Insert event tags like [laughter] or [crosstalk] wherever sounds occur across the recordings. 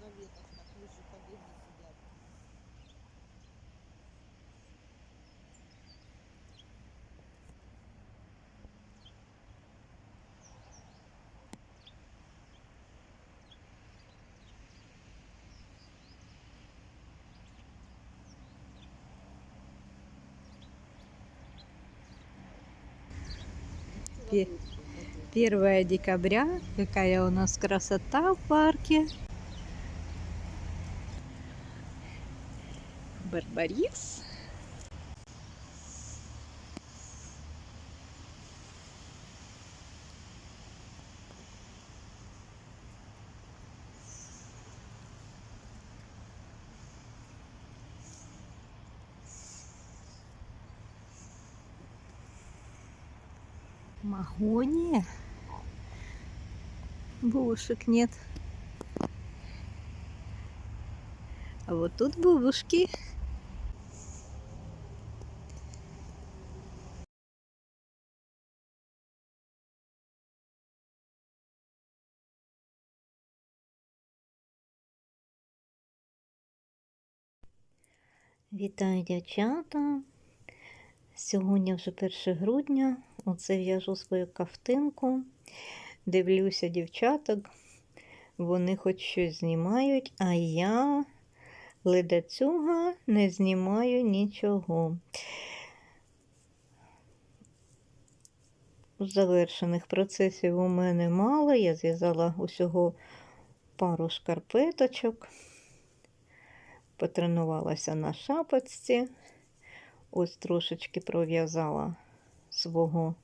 на ветах на крыше побеги сидят. Пе- 1 декабря. Какая у нас красота в парке. Барбарис. Магония. Бабушек нет. А вот тут бабушки. Вітаю, дівчата. Сьогодні вже 1 грудня. Оце в'яжу свою кафтинку. Дивлюся дівчаток. Вони хоч щось знімають, а я ледацюга не знімаю нічого. Завершених процесів у мене мало. Я зв'язала усього пару шкарпеточок, потренувалася на шапочці. Ось трошечки пров'язала свого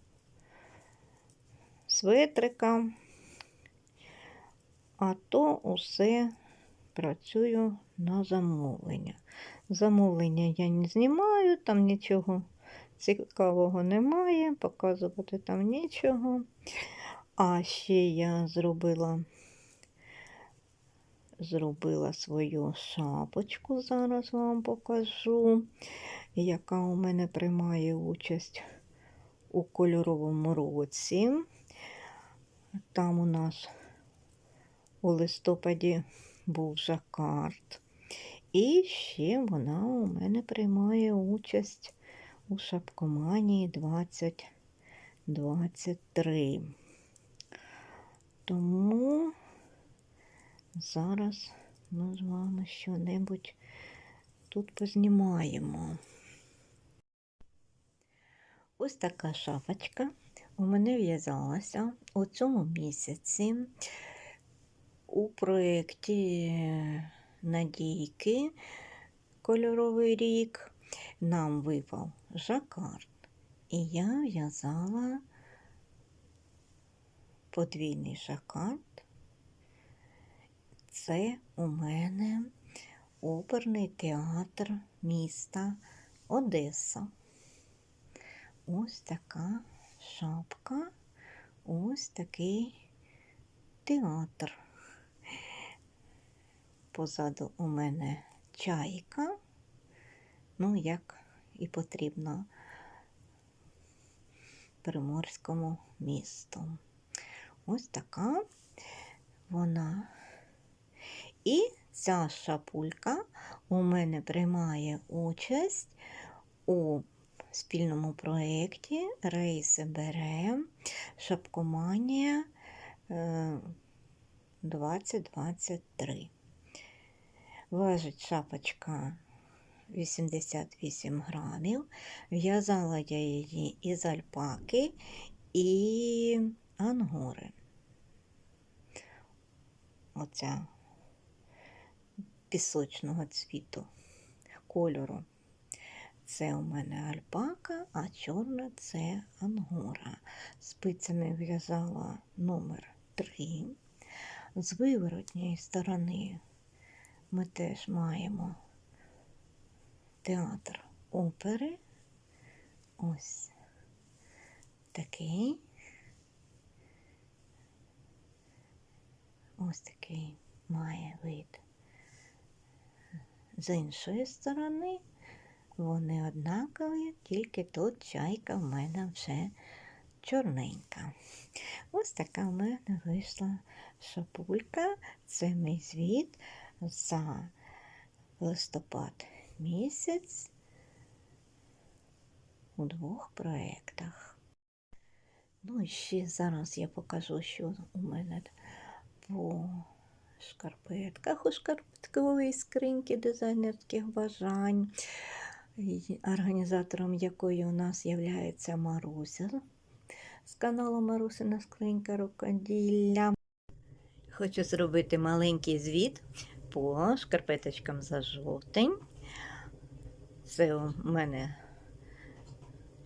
светрика, а то усе працюю на замовлення. Замовлення я не знімаю, там нічого цікавого немає, показувати там нічого. А ще я зробила, зробила свою шапочку, зараз вам покажу яка у мене приймає участь у кольоровому році. Там у нас у листопаді був жакард. І ще вона у мене приймає участь у шапкоманії 2023. Тому зараз ми з вами що-небудь тут познімаємо. Ось така шапочка у мене в'язалася у цьому місяці у проєкті Надійки Кольоровий рік. Нам випав жакард, і я в'язала подвійний жакард. Це у мене оперний театр міста Одеса. Ось така шапка, ось такий театр. Позаду у мене чайка, ну, як і потрібно приморському місту. Ось така вона. І ця шапулька у мене приймає участь у спільному проєкті Рейси бере Шапкоманія е, 2023. Важить шапочка 88 грамів. В'язала я її із альпаки і ангори. Оця пісочного цвіту кольору. Це у мене альпака, а чорна це ангора. Спицями в'язала номер 3. З виворотньої сторони ми теж маємо театр опери. Ось такий. Ось такий має вид. З іншої сторони вони однакові, тільки тут чайка в мене вже чорненька. Ось така в мене вийшла шапулька. Це мій звіт за листопад місяць у двох проєктах. Ну і ще зараз я покажу, що у мене по шкарпетках у шкарпетковій скриньки дизайнерських бажань, організатором якої у нас є Маруся з каналу Марусина скринька рукоділля. Хочу зробити маленький звіт по шкарпеточкам за жовтень. Це у мене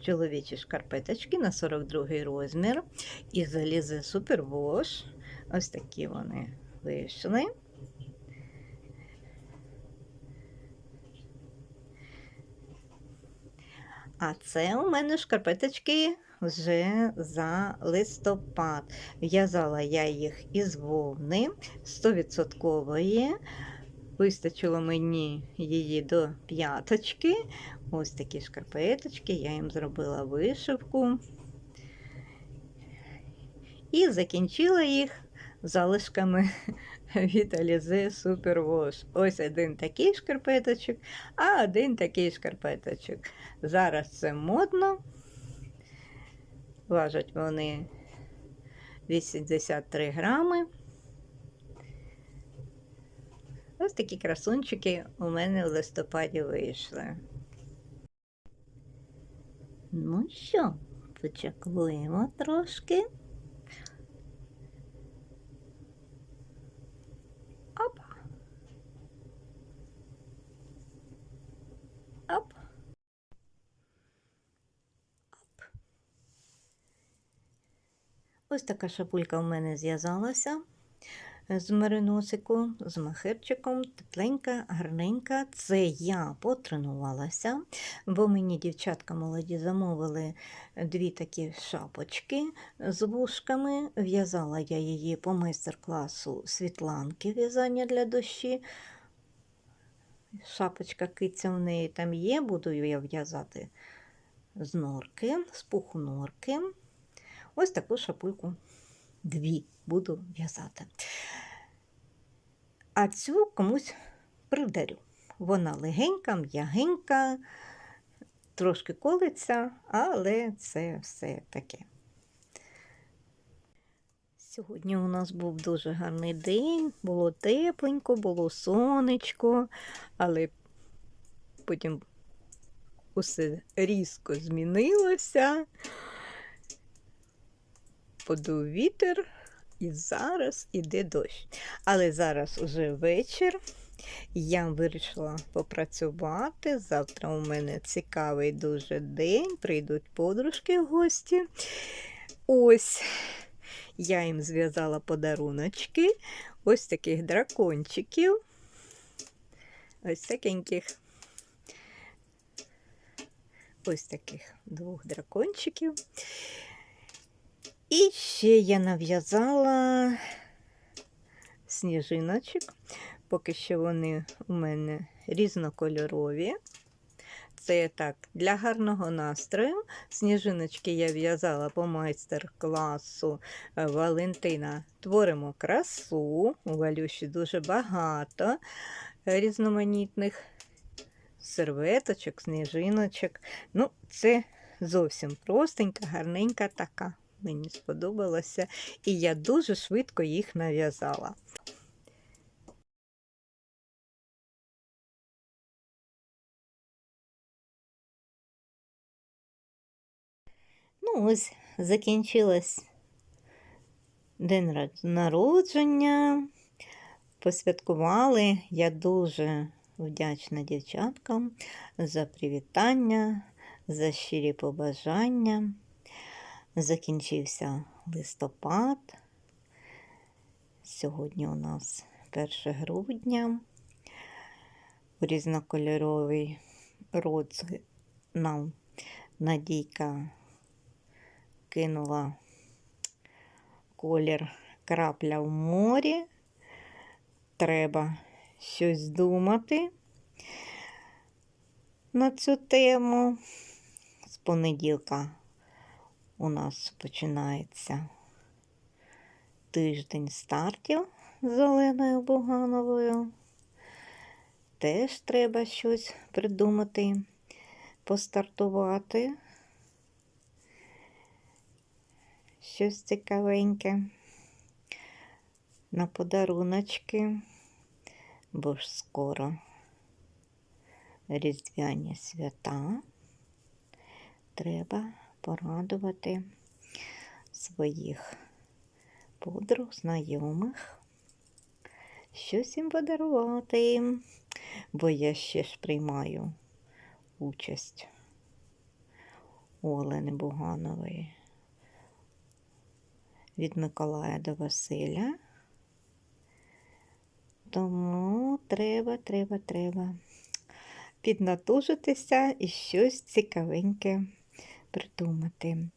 чоловічі шкарпеточки на 42 розмір. І залізе Superwash. Ось такі вони вийшли. А це у мене шкарпеточки вже за листопад. В'язала я їх із вовни 100%. Вистачило мені її до п'яточки. Ось такі шкарпеточки, я їм зробила вишивку. І закінчила їх залишками [laughs] від Alize Super Wash. Ось один такий шкарпеточок, а один такий шкарпеточок. Зараз це модно. Важать вони 83 грами. Ось такі красунчики у мене в листопаді вийшли. Ну що, почаклуємо трошки. Ось така шапулька в мене зв'язалася з мериносику, з махерчиком, тепленька, гарненька. Це я потренувалася, бо мені дівчатка молоді замовили дві такі шапочки з вушками. В'язала я її по майстер-класу Світланки в'язання для дощі. Шапочка киця в неї там є, буду я в'язати з норки, з пуху норки. Ось таку шапульку дві буду в'язати. А цю комусь придарю. Вона легенька, м'ягенька, трошки колиться, але це все таке. Сьогодні у нас був дуже гарний день, було тепленько, було сонечко, але потім усе різко змінилося подув вітер, і зараз іде дощ. Але зараз уже вечір. Я вирішила попрацювати. Завтра у мене цікавий дуже день. Прийдуть подружки в гості. Ось я їм зв'язала подаруночки. Ось таких дракончиків. Ось такеньких. Ось таких двох дракончиків. І ще я нав'язала сніжиночок, поки що вони у мене різнокольорові. Це так, для гарного настрою. Сніжиночки я в'язала по майстер-класу Валентина. Творимо красу. У Валюші дуже багато різноманітних серветочок, сніжиночок. Ну, це зовсім простенька, гарненька така мені сподобалося, і я дуже швидко їх нав'язала. Ну, ось закінчилось день народження. Посвяткували. Я дуже вдячна дівчаткам за привітання, за щирі побажання. Закінчився листопад. Сьогодні у нас 1 грудня. Різнокольоровий рот нам Надійка кинула колір крапля в морі. Треба щось думати на цю тему з понеділка у нас починається тиждень стартів з Оленою Бугановою. теж треба щось придумати, постартувати. Щось цікавеньке на подаруночки, бо ж скоро різдвяні свята. Треба порадувати своїх подруг, знайомих, щось їм подарувати, бо я ще ж приймаю участь Олени Буганової від Миколая до Василя. Тому треба, треба, треба піднатужитися і щось цікавеньке придумати.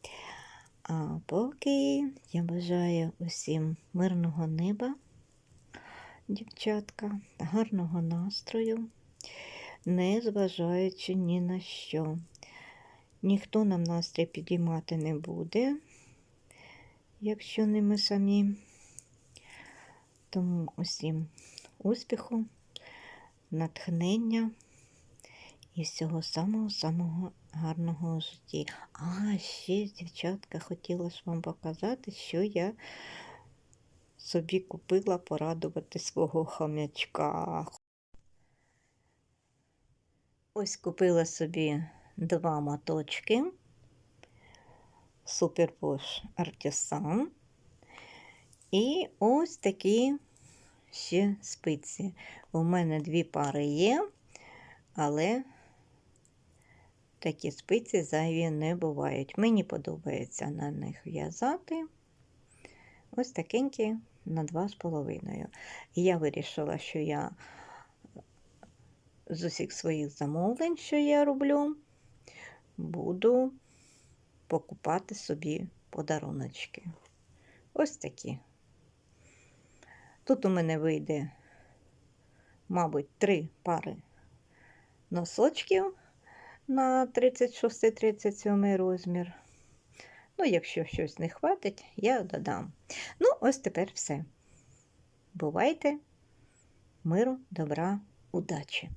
А поки я бажаю усім мирного неба, дівчатка, гарного настрою, не зважаючи ні на що. Ніхто нам настрій підіймати не буде, якщо не ми самі. Тому усім успіху, натхнення і всього самого-самого гарного житті. А, ще, дівчатка, хотіла ж вам показати, що я собі купила порадувати свого хомячка. Ось купила собі два моточки. Суперпош Артісан. І ось такі ще спиці. У мене дві пари є, але такі спиці зайві не бувають. Мені подобається на них в'язати. Ось такенькі на 2,5. І я вирішила, що я з усіх своїх замовлень, що я роблю, буду покупати собі подаруночки. Ось такі. Тут у мене вийде, мабуть, три пари носочків на 36-37 розмір. Ну, якщо щось не хватить, я додам. Ну, ось тепер все. Бувайте, миру, добра, удачі!